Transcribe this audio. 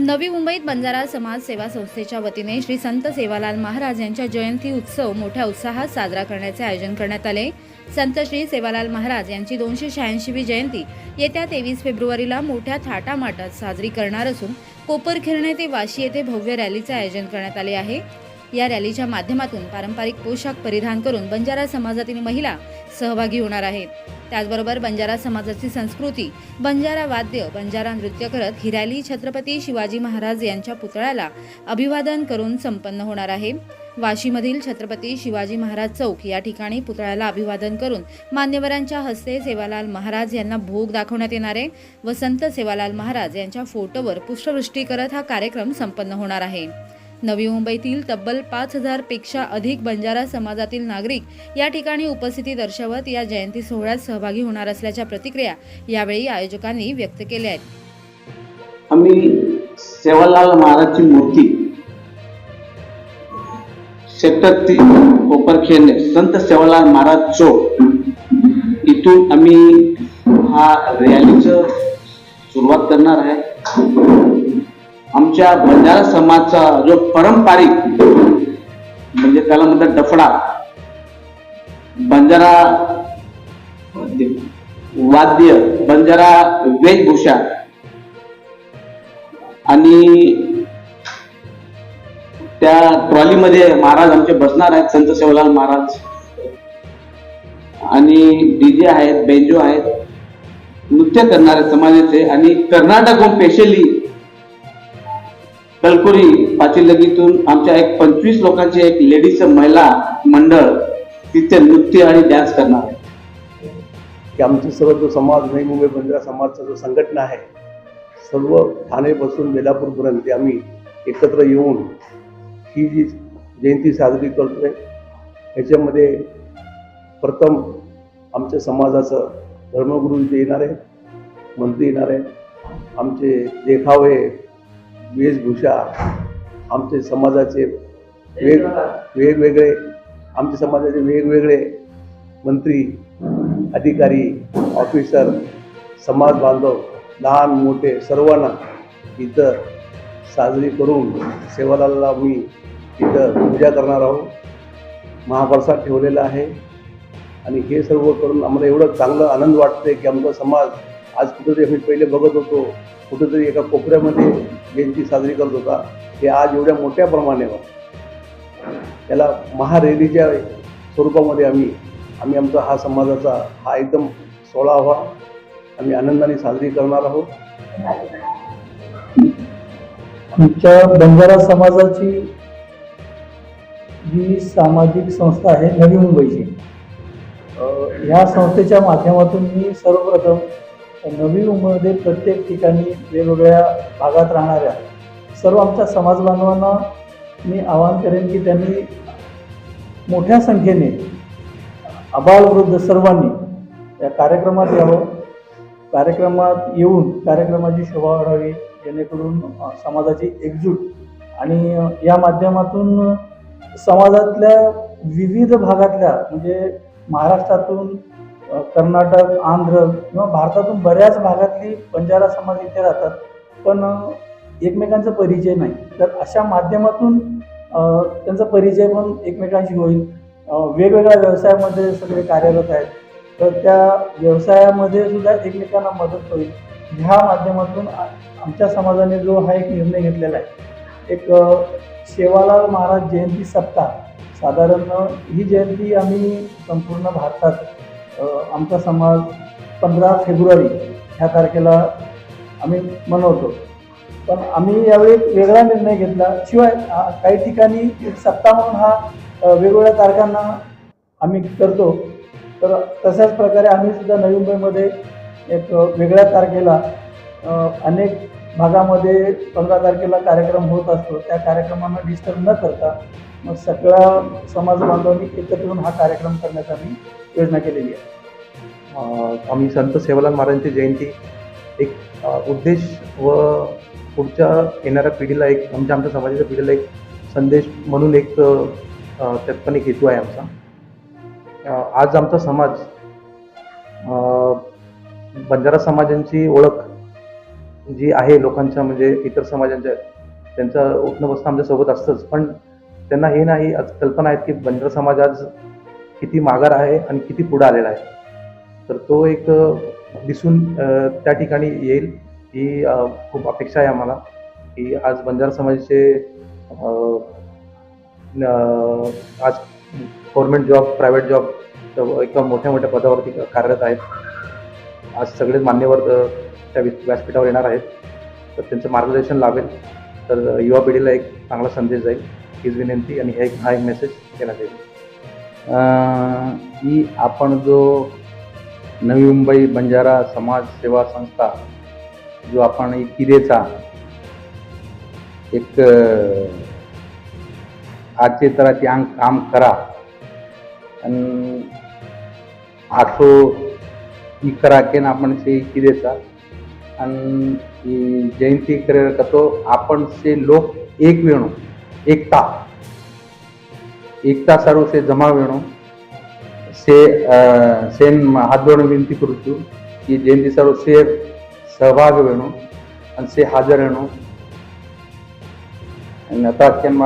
नवी मुंबईत बंजारा समाज सेवा संस्थेच्या वतीने श्री संत सेवालाल महाराज यांच्या जयंती उत्सव मोठ्या उत्साहात साजरा करण्याचे आयोजन करण्यात आले. संत श्री सेवालाल महाराज यांची दोनशे शहाऐंशीवी जयंती येत्या तेवीस फेब्रुवारीला मोठ्या थाटामाटात साजरी करणार असून कोपरखिरणे ते वाशी येथे भव्य रॅलीचे आयोजन करण्यात आले आहे. या रॅलीच्या माध्यमातून पारंपरिक पोशाख परिधान करून बंजारा समाजातील महिला सहभागी होणार आहेत. त्याचबरोबर बंजारा समाजाची संस्कृती बंजारा वाद्य बंजारा नृत्य करत ही रॅली छत्रपती शिवाजी महाराज यांच्या पुतळ्याला अभिवादन करून संपन्न होणार आहे. वाशीमधील छत्रपती शिवाजी महाराज चौक या ठिकाणी पुतळ्याला अभिवादन करून मान्यवरांच्या हस्ते सेवालाल महाराज यांना भोग दाखवण्यात येणार आहे. व संत सेवालाल महाराज यांच्या फोटोवर पुष्पवृष्टी करत हा कार्यक्रम संपन्न होणार आहे. नवी मुंबईतील तब्बल पाच हजारपेक्षा अधिक बंजारा समाजातील नागरिक या ठिकाणी उपस्थिती दर्शवत या जयंती सोहळ्यात सहभागी होणार असल्याच्या प्रतिक्रिया यावेळी आयोजकांनी व्यक्त केल्या आहेत. आम्ही सेवालाल महाराजची मूर्ती सेक्टर तीन कोपरखेडणे संत सेवालाल महाराज चौक इथून आम्ही हा रॅलीचं सुरुवात करणार आहे. आमच्या बंजारा समाजचा जो पारंपरिक म्हणजे त्याला म्हणतात डफडा बंजारा वाद्य बंजारा वेशभूषा आणि त्या ट्रॉलीमध्ये महाराज आमचे बसणार आहेत संत सेवालाल महाराज. आणि डीजे आहेत बेंजो आहेत नृत्य करणारे समाजाचे आणि कर्नाटकहून स्पेशली कलकुरी पाचीलगीतून आमच्या एक पंचवीस लोकांचे एक लेडीज महिला मंडळ तिथे नृत्य आणि डान्स करणार आहे. की आमचे सर्व जो समाज नवी मुंबई बंजारा समाजचा जो संघटना आहे सर्व ठाणेपासून बेलापूरपर्यंत आम्ही एकत्र येऊन ही जी जयंती साजरी करतोय ह्याच्यामध्ये प्रथम आमच्या समाजाचं धर्मगुरू इथे येणार आहे मंत्री येणार आहे आमचे देखावे वेशभूषा आमचे समाजाचे वेग वेगवेगळे आमच्या समाजाचे वेगवेगळे मंत्री अधिकारी ऑफिसर समाज बांधव लहान मोठे सर्वांना इथं साजरी करून सेवालाला मी इथं पूजा करणार आहोत. महाप्रसाद ठेवलेला आहे. आणि हे सर्व करून आम्हाला एवढं चांगलं आनंद वाटते की आमचा समाज आज कुठेतरी आम्ही पहिले बघत होतो. कुठेतरी एका कोपऱ्यामध्ये जयंती साजरी करत होता. हे आज एवढ्या मोठ्या प्रमाणावर त्याला महारेलीच्या स्वरूपामध्ये आम्ही आम्ही आमचा हा समाजाचा हा एकदम सोहळा व्हा. आम्ही आनंदाने साजरी करणार आहोत. आमच्या बंजारा समाजाची जी सामाजिक संस्था आहे नवी मुंबईची या ह्या संस्थेच्या माध्यमातून मी सर्वप्रथम नवी मुंबईमध्ये प्रत्येक ठिकाणी वेगवेगळ्या भागात राहणाऱ्या सर्व आमच्या समाज बांधवांना मी आवाहन करेन की त्यांनी मोठ्या संख्येने आबालवृद्ध सर्वांनी या कार्यक्रमात यावं. कार्यक्रमात येऊन कार्यक्रमाची शोभा वाढावी जेणेकरून समाजाची एकजूट आणि या माध्यमातून समाजातल्या विविध भागातल्या म्हणजे महाराष्ट्रातून कर्नाटक आंध्र किंवा भारतातून बऱ्याच भागातली बंजारा समाज इथे राहतात. पण एकमेकांचा परिचय नाही. तर अशा माध्यमातून त्यांचा परिचय पण एकमेकांशी होईल. वेगवेगळ्या व्यवसायामध्ये सगळे कार्यरत आहेत. तर त्या व्यवसायामध्ये सुद्धा एकमेकांना मदत होईल. ह्या माध्यमातून आमच्या समाजाने जो हा एक निर्णय घेतलेला आहे. एक सेवालाल महाराज जयंती सप्ताह. साधारण ही जयंती आम्ही संपूर्ण भारतात आमचा समाज पंधरा फेब्रुवारी ह्या तारखेला आम्ही मनवतो. पण आम्ही यावेळी वेगळा निर्णय घेतला. शिवाय काही ठिकाणी एक सप्ताह म्हणून हा वेगवेगळ्या तारखांना आम्ही करतो. तर तशाच प्रकारे आम्ही सुद्धा नवी मुंबईमध्ये एक वेगळ्या तारखेला अनेक भागामध्ये पंधरा तारखेला कार्यक्रम होत असतो. त्या कार्यक्रमांना डिस्टर्ब न करता मग सगळ्या समाज बांधवांनी एकत्र येऊन हा कार्यक्रम करण्याची आम्ही योजना केलेली आहे. आम्ही संत सेवालाल महाराजांची जयंती एक उद्देश व पुढच्या येणाऱ्या पिढीला एक आमच्या आमच्या समाजाच्या पिढीला एक संदेश म्हणून एक अ, त्यात पण एक हेतू आहे आमचा. आज आमचा समाज बंजारा समाजांची ओळख जी आहे लोकांच्या म्हणजे इतर समाजांच्या त्यांचं उठणं बसणं आमच्यासोबत असतंच. पण त्यांना हे नाही आज कल्पना आहेत की बंजार समाज आज किती माघार आहे आणि किती पुढे आलेला आहे. तर तो एक दिसून त्या ठिकाणी येईल ही खूप अपेक्षा आहे आम्हाला की आज बंजार समाजाचे आज गव्हर्मेंट जॉब प्रायव्हेट जॉब एका मोठ्या मोठ्या पदावरती कार्यरत आहेत. आज सगळेच मान्यवर त्या व्यासपीठावर येणार आहेत. तर त्यांचं मार्गदर्शन लाभेल तर युवा पिढीला एक चांगला संदेश जाईल. हीच विनंती आणि हे एक हा एक मेसेज देण्यात येईल की आपण जो नवी मुंबई बंजारा समाज सेवा संस्था जो आपण किरेचा किदेचा एक आजचे तराचे अंग काम करा आणि आठो ई करा केन आपण ते किरेचा आणि ई जयंती करे कतो आपण से लोक एक वेणू एकता एकता सारू से जमा वेणू से अ, सेन हात जोडून विनंती करूचु की जयंती सारू से सहभाग वेणू आणि से हाजर वेणू आणि आता केन